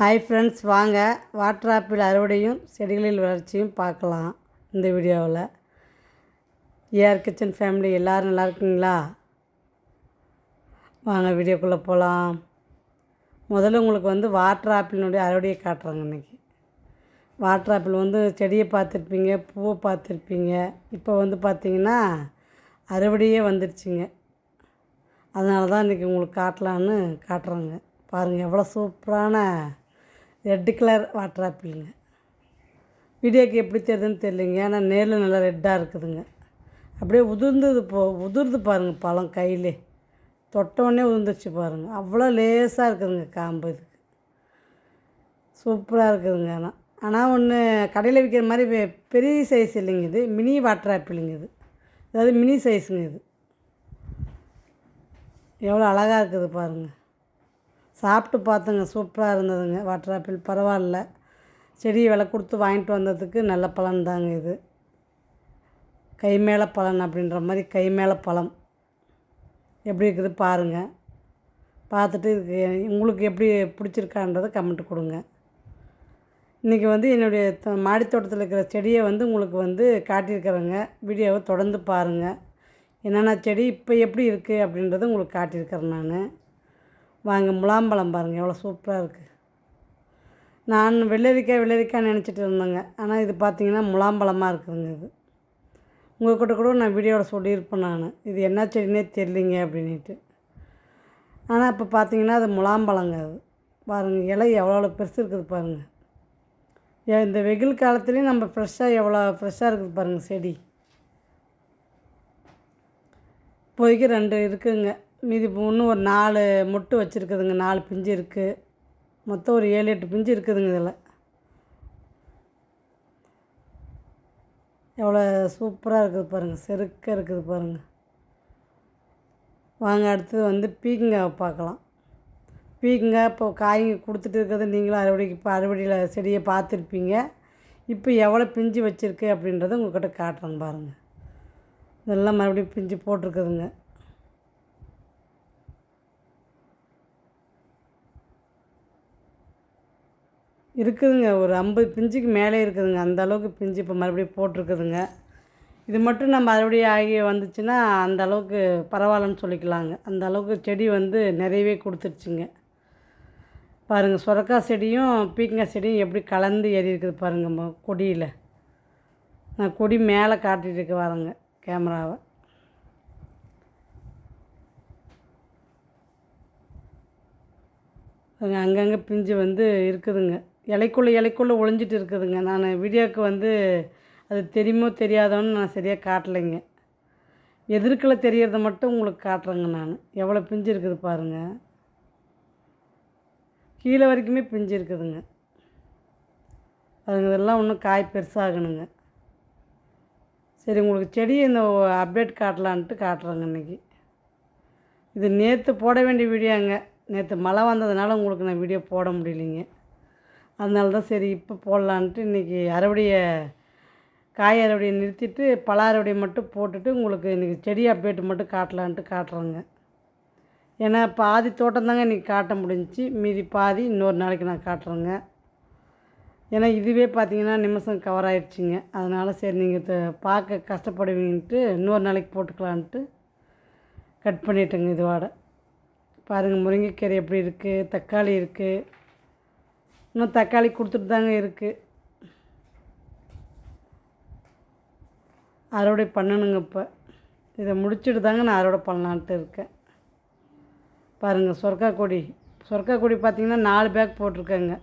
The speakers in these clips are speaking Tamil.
ஹாய் ஃப்ரெண்ட்ஸ் வாங்க. வாட்டர் ஆப்பிள் அறுவடையும் செடிகளில் வளர்ச்சியும் பார்க்கலாம் இந்த வீடியோவில். ஏஆர் கிச்சன் ஃபேமிலி எல்லோரும் நல்லா இருக்குங்களா? வாங்க வீடியோக்குள்ளே போகலாம். முதல்ல உங்களுக்கு வந்து வாட்டர் ஆப்பிளினுடைய அறுவடையை காட்டுறாங்க இன்றைக்கி வாட்டர் ஆப்பிள் வந்து செடியை பார்த்துருப்பீங்க பூவை பார்த்துருப்பீங்க. இப்போ வந்து பார்த்திங்கன்னா அறுவடையே வந்துடுச்சுங்க அதனால தான் இன்றைக்கி உங்களுக்கு காட்டலான்னு காட்டுறாங்க. பாருங்கள் எவ்வளோ சூப்பரான ரெட்டு கலர் வாட்டர் ஆப்பிளுங்க வீடியோக்கு எப்படி தெரியுதுன்னு தெரியலைங்க. ஏன்னா நேரில் நல்லா ரெட்டாக இருக்குதுங்க. அப்படியே உதிர்ந்தது போ உதிர்ந்து பாருங்கள் பழம் கையிலே. தொட்டவுடனே உதிர்ந்துச்சு பாருங்கள் அவ்வளோ லேசாக இருக்குதுங்க காம்பு இதுக்கு. சூப்பராக இருக்குதுங்க ஆனால் ஆனால் ஒன்று கடையில் விற்கிற மாதிரி பெ- பெரிய சைஸ் இல்லைங்க இது. மினி வாட்டர் ஆப்பிளுங்க இது. அதாவது மினி சைஸுங்க இது. எவ்வளோ அழகாக இருக்குது பாருங்கள் சாப்பிட்டு பார்த்தேங்க சூப்பராக இருந்ததுங்க. வாட்டர் ஆப்பிள் பரவாயில்ல. செடி விலை கொடுத்து வாங்கிட்டு வந்ததுக்கு நல்ல பலன் தாங்க இது. கை மேலே பலன் அப்படின்ற மாதிரி கை மேலே பழம் எப்படி இருக்குது பாருங்கள் பார்த்துட்டு இதுக்கு உங்களுக்கு எப்படி பிடிச்சிருக்கான்றதை கமெண்ட் கொடுங்க. இன்றைக்கி வந்து என்னுடைய மாடித்தோட்டத்தில் மாடித் தோட்டத்தில் இருக்கிற செடியை வந்து உங்களுக்கு வந்து காட்டியிருக்கிறேங்க. வீடியோவை தொடர்ந்து பாருங்கள் என்னென்ன செடி இப்போ எப்படி இருக்குது அப்படின்றத உங்களுக்கு காட்டியிருக்கிறேன் நான். வாங்க முலாம்பழம் பாருங்கள் எவ்வளோ சூப்பராக இருக்குது நான் வெள்ளரிக்காய் வெள்ளரிக்காய் நினச்சிட்டு இருந்தேங்க. ஆனால் இது பார்த்தீங்கன்னா முலாம்பழமாக இருக்குதுங்க இது. உங்கள்கிட்ட கூட நான் வீடியோவில் சொல்லியிருப்பேன் நான். இது என்ன செடினே தெரியலிங்க அப்படின்ட்டு ஆனால் இப்போ பார்த்தீங்கன்னா அது முலாம்பழங்க அது. பாருங்கள் இலை எவ்வளோ பெருசு இருக்குது பாருங்கள் இந்த வெயில் காலத்துலேயும் நம்ம ஃப்ரெஷ்ஷாக எவ்வளோ ஃப்ரெஷ்ஷாக இருக்குது பாருங்கள் செடி. இப்போதைக்கு ரெண்டு இருக்குதுங்க மீதி இன்னும் ஒரு நாலு மொட்டு வச்சுருக்குதுங்க நாலு பிஞ்சு இருக்குது மொத்தம் ஒரு ஏழு எட்டு பிஞ்சு இருக்குதுங்க இதில். எவ்வளோ சூப்பராக இருக்குது பாருங்கள் செருக்காக இருக்குது பாருங்கள் வாங்க அடுத்தது வந்து பீக்கங்காவை பார்க்கலாம். பீக்கங்காய் இப்போ காய்ங்க கொடுத்துட்டு இருக்கிறது நீங்களும் அறுவடைக்கு இப்போ அறுவடையில் செடியை பார்த்துருப்பீங்க. இப்போ எவ்வளோ பிஞ்சு வச்சுருக்கு அப்படின்றத உங்கள்கிட்ட காட்டுறேன் பாருங்கள் இதெல்லாம் மறுபடியும் பிஞ்சு போட்டிருக்குதுங்க. இருக்குதுங்க. ஒரு ஐம்பது பிஞ்சுக்கு மேலே இருக்குதுங்க. அந்த அளவுக்கு பிஞ்சு இப்போ மறுபடியும் போட்டிருக்குதுங்க. இது மட்டும் நம்ம மறுபடியும் ஆகி வந்துச்சுன்னா அந்த அளவுக்கு பரவாயில்லன்னு சொல்லிக்கலாங்க. அந்த அளவுக்கு செடி வந்து நிறையவே கொடுத்துருச்சுங்க. பாருங்கள் சுரக்காய் செடியும் பீக்கங்காய் செடியும் எப்படி கலந்து ஏறி இருக்குது பாருங்கள் ம- கொடியில். நான் கொடி மேலே காட்டிகிட்டு இருக்க வரேங்க கேமராவை. அங்கங்கே பிஞ்சு வந்து இருக்குதுங்க. இலைக்குள்ளே இலைக்குள்ளே ஒளிஞ்சிட்டு இருக்குதுங்க. நான் வீடியோவுக்கு வந்து அது தெரியுமோ தெரியாதோன்னு நான் சரியாக காட்டலைங்க. எதிர்க்கில் தெரியறத மட்டும் உங்களுக்கு காட்டுறேங்க நான். எவ்வளோ பிஞ்சு இருக்குது பாருங்கள் கீழே வரைக்குமே பிஞ்சு இருக்குதுங்க. அதுங்க இதெல்லாம் ஒன்றும் காய் பெருசாகணுங்க. சரி உங்களுக்கு செடியை இந்த அப்டேட் காட்டலான்ட்டு காட்டுறேங்க இன்றைக்கி இது நேற்று போட வேண்டிய வீடியோங்க. நேற்று மழை வந்ததுனால உங்களுக்கு நான் வீடியோ போட முடியலைங்க. அதனால தான் சரி இப்போ போடலான்ட்டு இன்றைக்கி அறுவடையை காய் அறுவடையை நிறுத்திட்டு பழ அறுவடையை மட்டும் போட்டுட்டு உங்களுக்கு இன்றைக்கி செடி அப்டேட் மட்டும் காட்டலான்ட்டு காட்டுறேங்க. ஏன்னா பாதி தோட்டம் தாங்க இன்றைக்கி காட்ட முடிஞ்சிச்சு. மீதி பாதி இன்னொரு நாளைக்கு நான் காட்டுறேங்க. ஏன்னா இதுவே பார்த்தீங்கன்னா நிமிஷம் கவர் ஆயிடுச்சுங்க. அதனால் சரி நீங்கள் பார்க்க கஷ்டப்படுவீங்கன்ட்டு இன்னொரு நாளைக்கு போட்டுக்கலான்ட்டு கட் பண்ணிட்டேங்க இதுவாட. பாருங்கள் முருங்கைக்கீரை எப்படி இருக்குது தக்காளி இருக்குது இன்னும் தக்காளி கொடுத்துட்டு தாங்க இருக்குது அறுவடை பண்ணணுங்க இப்போ. இதை முடிச்சுட்டு தாங்க நான் அறுவடை பண்ணலான்ட்டு இருக்கேன். பாருங்கள் சொர்க்கா கொடி. சொர்க்கா கொடி பார்த்திங்கன்னா நாலு பேக் போட்டிருக்கேங்க.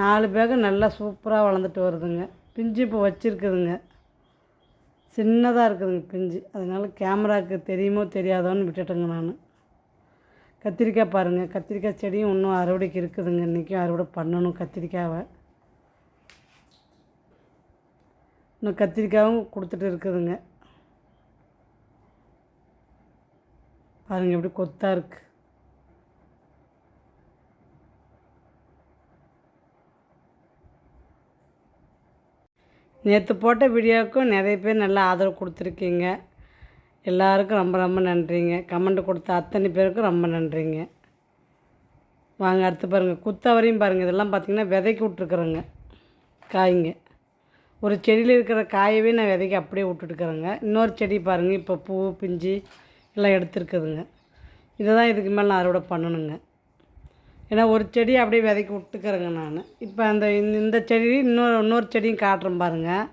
நாலு பேக்கு நல்லா சூப்பராக வளர்ந்துட்டு வருதுங்க. பிஞ்சு இப்போ வச்சுருக்குதுங்க. சின்னதாக இருக்குதுங்க பிஞ்சு. அதனால கேமராவுக்கு தெரியுமோ தெரியாதோன்னு விட்டுட்டேங்க நான். கத்திரிக்காய் பாருங்கள் கத்திரிக்காய் செடியும் இன்னும் அறுவடைக்கு இருக்குதுங்க. இன்றைக்கும் அறுவடை பண்ணணும் கத்திரிக்காவை. இன்னும் கத்திரிக்காயும் கொடுத்துட்டு இருக்குதுங்க. பாருங்கள் எப்படி கொத்தாக இருக்குது நேற்று போட்ட வீடியோவுக்கும் நிறைய பேர் நல்லா ஆதரவு கொடுத்துருக்கீங்க. எல்லாருக்கும் ரொம்ப ரொம்ப நன்றிங்க. கமெண்ட் கொடுத்த அத்தனை பேருக்கும் ரொம்ப நன்றிங்க. வாங்க அடுத்து பாருங்கள் குத்தவரையும் பாருங்கள் இதெல்லாம் பார்த்திங்கன்னா விதைக்கு விட்ருக்குறேங்க காய்ங்க. ஒரு செடியில் இருக்கிற காயவே நான் விதைக்கு அப்படியே விட்டுட்டுக்கிறேங்க இன்னொரு செடி பாருங்கள் இப்போ பூ பிஞ்சு எல்லாம் எடுத்துருக்குதுங்க. இதை தான் இதுக்கு மேலே நான் அறுவடை பண்ணணுங்க. ஏன்னா ஒரு செடி அப்படியே விதைக்கு விட்டுக்கிறேங்க நான். இப்போ அந்த இந்த இந்த செடி இன்னொரு இன்னொரு செடியும் காட்டுறேன் பாருங்கள்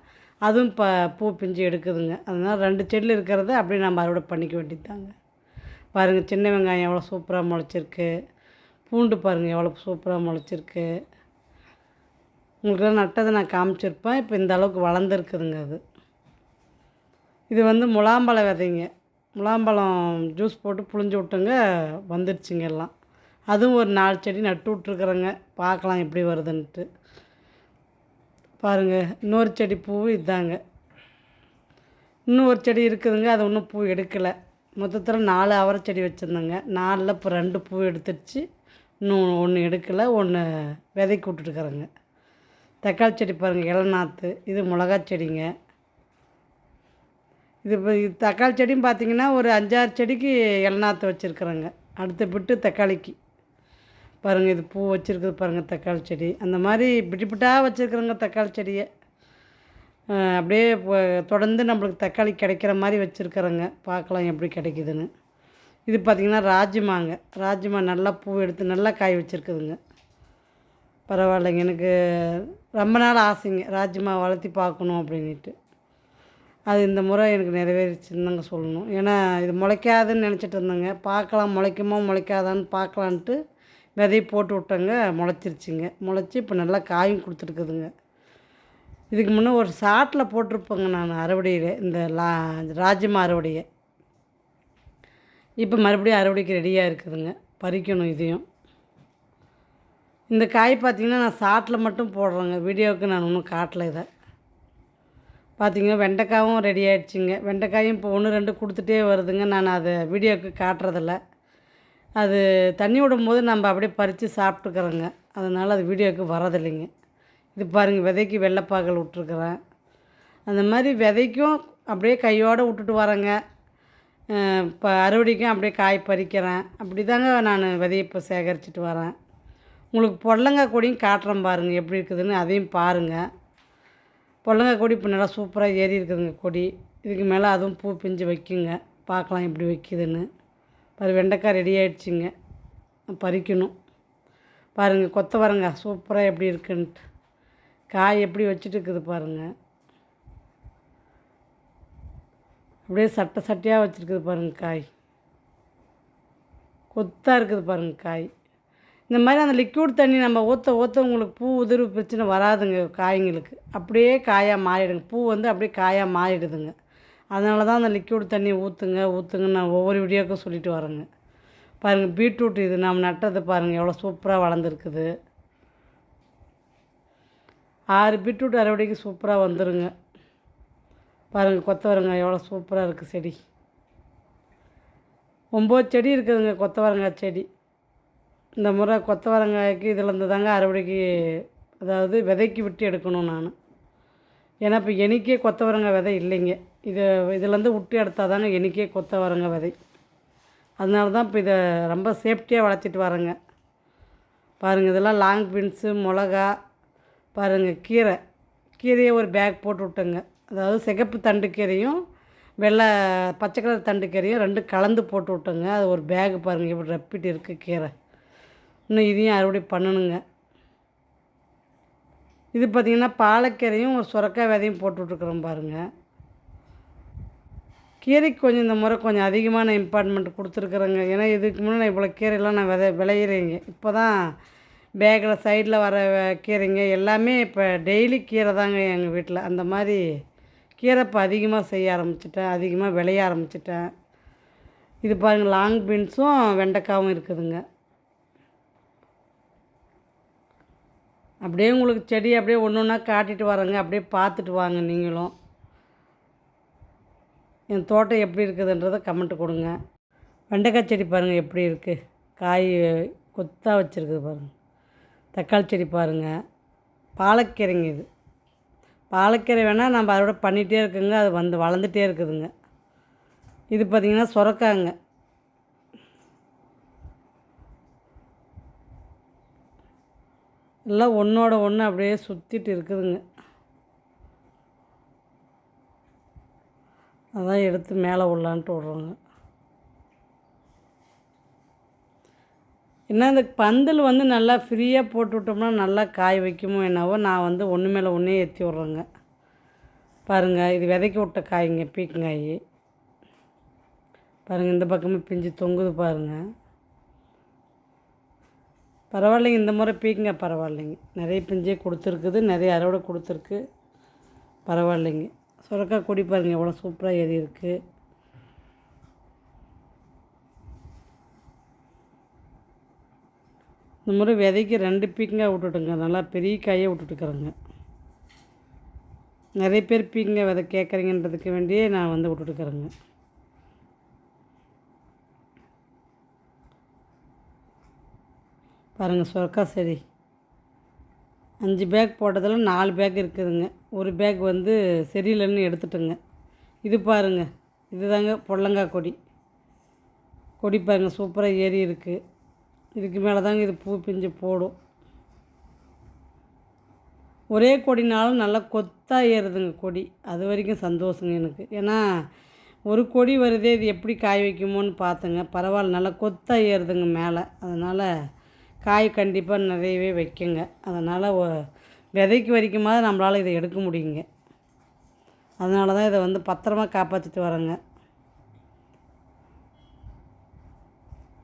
அதுவும் இப்போ பூ பிஞ்சு எடுக்குதுங்க. அதனால் ரெண்டு செடியில் இருக்கிறத அப்படியே நம்ம அறுவடை பண்ணிக்க வேண்டியதாங்க பாருங்கள் சின்ன வெங்காயம் எவ்வளோ சூப்பராக முளைச்சிருக்கு. பூண்டு பாருங்கள் எவ்வளோ சூப்பராக முளைச்சிருக்கு. உங்களுக்குலாம் நட்டதை நான் காமிச்சிருப்பேன். இப்போ இந்த அளவுக்கு வளர்ந்துருக்குதுங்க அது. இது வந்து முலாம்பழ விதைங்க. முலாம்பழம் ஜூஸ் போட்டு புழிஞ்சு விட்டுங்க வந்துடுச்சுங்க எல்லாம். அதுவும் ஒரு நாலு செடி நட்டு விட்ருக்குறேங்க பார்க்கலாம் எப்படி வருதுன்ட்டு. பாருங்கள் இன்னொரு செடி பூ இதாங்க. இன்னும் ஒரு செடி இருக்குதுங்க அது ஒன்றும் பூ எடுக்கலை. மொத்தத்தில் நாலு அவரை செடி வச்சுருந்தேங்க. நாலில் இப்போ ரெண்டு பூ எடுத்துடுச்சு இன்னும் ஒன்று எடுக்கலை ஒன்று விதைக்கு விட்டுட்டுக்கிறேங்க தக்காளி செடி பாருங்கள் இளநாற்று இது மிளகா செடிங்க. இது இப்போ தக்காளி செடியும் பார்த்தீங்கன்னா ஒரு அஞ்சாறு செடிக்கு இளநாற்று வச்சுருக்குறேங்க. அடுத்த பிட்டு தக்காளிக்கு. பாருங்கள் இது பூ வச்சுருக்குது பாருங்கள் தக்காளி செடி. அந்த மாதிரி பிட்டு பிட்டாக வச்சுருக்குறேங்க தக்காளி செடியை அப்படியே தொடர்ந்து நம்மளுக்கு தக்காளி கிடைக்கிற மாதிரி வச்சுருக்குறேங்க பார்க்கலாம் எப்படி கிடைக்குதுன்னு. இது பார்த்திங்கன்னா ராஜ்மாங்க. ராஜ்மா நல்லா பூ எடுத்து நல்லா காய் வச்சுருக்குதுங்க. பரவாயில்லைங்க எனக்கு ரொம்ப நாள் ஆசைங்க ராஜ்மா வளர்த்தி பார்க்கணும் அப்படின்ட்டு அது இந்த முறை எனக்கு நிறைவேறிச்சின்னுதாங்க சொல்லணும். ஏன்னா இது முளைக்காதுன்னு நினச்சிட்டு இருந்தேங்க. பார்க்கலாம் முளைக்குமோ முளைக்காதான்னு பார்க்கலான்ட்டு விதையை போட்டு விட்டோங்க முளைச்சிருச்சுங்க. முளைச்சி இப்போ நல்லா காயும் கொடுத்துருக்குதுங்க. இதுக்கு முன்னே ஒரு சாட்டில் போட்டிருப்பேங்க நான் அறுவடையில் இந்த லா ராஜ்மா அறுவடையை. இப்போ மறுபடியும் அறுவடைக்கு ரெடியாக இருக்குதுங்க. பறிக்கணும் இதையும். இந்த காய் பார்த்திங்கன்னா நான் சாட்டில் மட்டும் போடுறேங்க. வீடியோவுக்கு நான் ஒன்றும் காட்டலை இதை. பார்த்திங்கன்னா வெண்டைக்காவும் ரெடி ஆகிடுச்சிங்க வெண்டைக்காயும் இப்போ ஒன்று ரெண்டு கொடுத்துட்டே வருதுங்க. நான் அதை வீடியோவுக்கு காட்டுறதில்ல. அது தண்ணி விடும்போது நம்ம அப்படியே பறித்து சாப்பிட்டுக்கிறோங்க. அதனால் அது வீடியோவுக்கு வரதில்லைங்க. இது பாருங்கள் விதைக்கு வெள்ளைப்பாகல் விட்ருக்குறேன் அந்த மாதிரி விதைக்கும் அப்படியே கையோடு விட்டுட்டு வரேங்க. இப்போ அறுவடைக்கும் அப்படியே காய் பறிக்கிறேன். அப்படி தாங்க நான் விதையை இப்போ சேகரிச்சுட்டு வரேன். உங்களுக்கு பொடலங்காய் கொடியும் காட்டுறேன் பாருங்கள் எப்படி இருக்குதுன்னு அதையும் பாருங்கள் பொடலங்காய் கொடி இப்போ நல்லா சூப்பராக ஏறி இருக்குதுங்க கொடி. இதுக்கு மேலே அதுவும் பூ பிஞ்சு வைக்குங்க. பார்க்கலாம் எப்படி வைக்குதுன்னு. பாரு வெண்டைக்காய் ரெடி ஆகிடுச்சிங்க பறிக்கணும். பாருங்கள் கொத்தவரங்காய் சூப்பராக எப்படி இருக்குன்ட்டு. காய் எப்படி வச்சுட்டு இருக்குது பாருங்கள் அப்படியே சட்டை சட்டையாக வச்சுருக்குது பாருங்கள் காய். கொத்தாக இருக்குது பாருங்கள் காய். இந்த மாதிரி அந்த லிக்விட் தண்ணி நம்ம ஊற்ற ஊற்ற உங்களுக்கு பூ உதிர்வு பிரச்சனை வராதுங்க காய்ங்களுக்கு. அப்படியே காயாக மாறிடுங்க. பூ வந்து அப்படியே காயாக மாறிடுதுங்க. அதனால தான் அந்த லிக்யூட் தண்ணி ஊற்றுங்க ஊற்றுங்க நான் ஒவ்வொரு வீடியோக்கும் சொல்லிட்டு வரேங்க. பாருங்கள் பீட்ரூட் இது நம்ம நட்டது பாருங்கள் எவ்வளோ சூப்பராக வளர்ந்துருக்குது. ஆறு பீட்ரூட் அறுவடைக்கு சூப்பராக வந்துருங்க. பாருங்கள் கொத்தவரங்காய் எவ்வளோ சூப்பராக இருக்குது செடி. ஒம்பது செடி இருக்குதுங்க கொத்தவரங்காய் செடி. இந்த முறை கொத்தவரங்காய்க்கு இதுலேருந்து தாங்க அறுவடைக்கு அதாவது விதைக்கு விட்டு எடுக்கணும் நான். ஏன்னா இப்போ எனக்கே கொத்தவரங்காய் விதை இல்லைங்க. இது இதுலேருந்து விட்டு எடுத்தால் தாங்க எனக்கே வரங்க விதை. அதனால தான் இப்போ இதை ரொம்ப சேஃப்டியாக வளர்த்திட்டு வரேங்க பாருங்கள் இதெல்லாம் லாங் பீன்ஸு மிளகா பாருங்கள் கீரை. கீரையை ஒரு பேக் போட்டு விட்டேங்க. அதாவது சிகப்பு தண்டு கீரையும் வெள்ளை பச்சை கலர் தண்டு கீரையும் ரெண்டும் கலந்து போட்டு விட்டேங்க. அது ஒரு பேகு பாருங்கள் இப்படி ரப்பிட்டு இருக்குது கீரை. இன்னும் இதையும் அறுவடை பண்ணணுங்க. இது பார்த்திங்கன்னா பாலக்கீரையும் ஒரு சுரக்காய் விதையும் போட்டு விட்ருக்குறோம் பாருங்கள் கீரைக்கு கொஞ்சம் இந்த முறை கொஞ்சம் அதிகமான இம்பார்ட்மெண்ட் கொடுத்துருக்குறேங்க. ஏன்னா இதுக்கு முன்னே இவ்வளோ கீரையெல்லாம் நான் விதை விளையிறேங்க. இப்போ தான் பேக்கில் சைடில் வர வ- கீரைங்க எல்லாமே இப்போ டெய்லி கீரை தாங்க எங்கள் வீட்டில். அந்த மாதிரி கீரை இப்போ அதிகமாக செய்ய ஆரம்பிச்சிட்டேன் அதிகமாக விளைய ஆரம்பிச்சிட்டேன். இது பாருங்கள் லாங் பீன்ஸும் வெண்டைக்காவும் இருக்குதுங்க. அப்படியே உங்களுக்கு செடி அப்படியே ஒன்று ஒன்றா காட்டிட்டு வரேங்க அப்படியே பார்த்துட்டு வாங்க நீங்களும். என் தோட்டம் எப்படி இருக்குதுன்றதை கமெண்ட் கொடுங்க. வெண்டைக்காய் செடி பாருங்கள் எப்படி இருக்குது காய் கொத்தாக வச்சுருக்குது பாருங்கள் தக்காளி செடி பாருங்கள் பாலக்கீரைங்க இது. பாலக்கீரை வேணால் நம்ம அதோட பண்ணிகிட்டே இருக்குங்க அது வந்து வளர்ந்துட்டே இருக்குதுங்க. இது பார்த்திங்கன்னா சுரக்காங்க. எல்லாம் ஒன்றோட ஒன்று அப்படியே சுற்றிட்டு இருக்குதுங்க. அதான் எடுத்து மேலே விடலான்ட்டு விட்றோங்க. என்ன இந்த பந்தல் வந்து நல்லா ஃப்ரீயாக போட்டு விட்டோம்னா நல்லா காய் வைக்குமோ என்னவோ நான் வந்து ஒன்று மேலே ஒன்றே ஏற்றி விட்றேங்க. பாருங்கள் இது விதைக்கி விட்ட காய்ங்க பீக்கங்காய். பாருங்கள் இந்த பக்கமே பிஞ்சு தொங்குது பாருங்கள் பரவாயில்லைங்க இந்த முறை பீக்குங்க பரவாயில்லைங்க. நிறைய பிஞ்சே கொடுத்துருக்குது நிறைய அறுவடை கொடுத்துருக்கு. பரவாயில்லைங்க. சுரக்காய் கொடி பாருங்கள் எவ்வளோ சூப்பராக ஏறி இருக்குது இந்த முறை விதைக்கு ரெண்டு பீக்கங்காய் விட்டுட்டுங்க நல்லா பெரிய காயே விட்டுட்டுக்கிறேங்க நிறைய பேர் பீக்கங்காய் விதை கேட்குறீங்கன்றதுக்கு வேண்டியே நான் வந்து விட்டுட்டுக்கிறேங்க பாருங்கள் சுரக்கா செடி. அஞ்சு பேக் போட்டதில் நாலு பேக் இருக்குதுங்க. ஒரு பேக் வந்து சரியில்லைன்னு எடுத்துட்டுங்க. இது பாருங்கள் இதுதாங்க பொடலங்காய் கொடி. கொடி பாருங்கள் சூப்பராக ஏறி இருக்குது இதுக்கு மேலே தாங்க இது பூ பிஞ்சு போடும். ஒரே கொடினாலும் நல்லா கொத்தாக ஏறுதுங்க கொடி. அது வரைக்கும் சந்தோஷங்க எனக்கு. ஏன்னா ஒரு கொடி வருதே இது எப்படி காய வைக்குமோன்னு பார்த்தேங்க. பரவாயில்ல நல்லா கொத்தாக ஏறுதுங்க மேலே. அதனால் காய் கண்டிப்பாக நிறையவே வைக்குங்க. அதனால் விதைக்கு வரைக்குமாவது நம்மளால் இதை எடுக்க முடியுங்க. அதனால தான் இதை வந்து பத்திரமா காப்பாற்றிட்டு வரேங்க.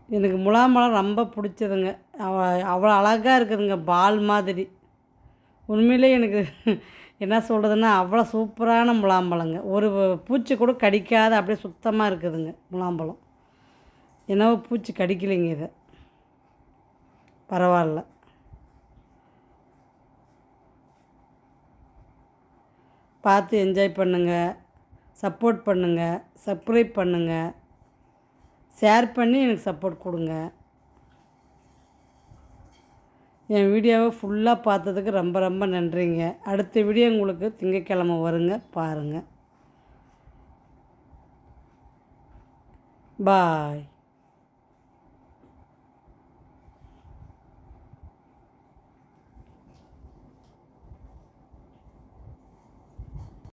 எனக்கு முலாம்பழம் ரொம்ப பிடிச்சதுங்க. அவ அவ்வளோ அழகாக இருக்குதுங்க பால் மாதிரி. உண்மையிலே எனக்கு என்ன சொல்கிறதுன்னா அவ்வளோ சூப்பரான முலாம்பழங்க ஒரு பூச்சி கூட கடிக்காத அப்படியே சுத்தமாக இருக்குதுங்க முலாம்பழம் என்னவோ பூச்சி கடிக்கலைங்க இதை. பரவாயில்ல. பார்த்து என்ஜாய் பண்ணுங்கள் சப்போர்ட் பண்ணுங்கள் சப்ஸ்கிரைப் பண்ணுங்கள் ஷேர் பண்ணி எனக்கு சப்போர்ட் கொடுங்க. என் வீடியோவை ஃபுல்லாக பார்த்ததுக்கு ரொம்ப ரொம்ப நன்றிங்க. அடுத்த வீடியோ உங்களுக்கு திங்கக்கிழமை வருங்க. பாருங்கள் பாய்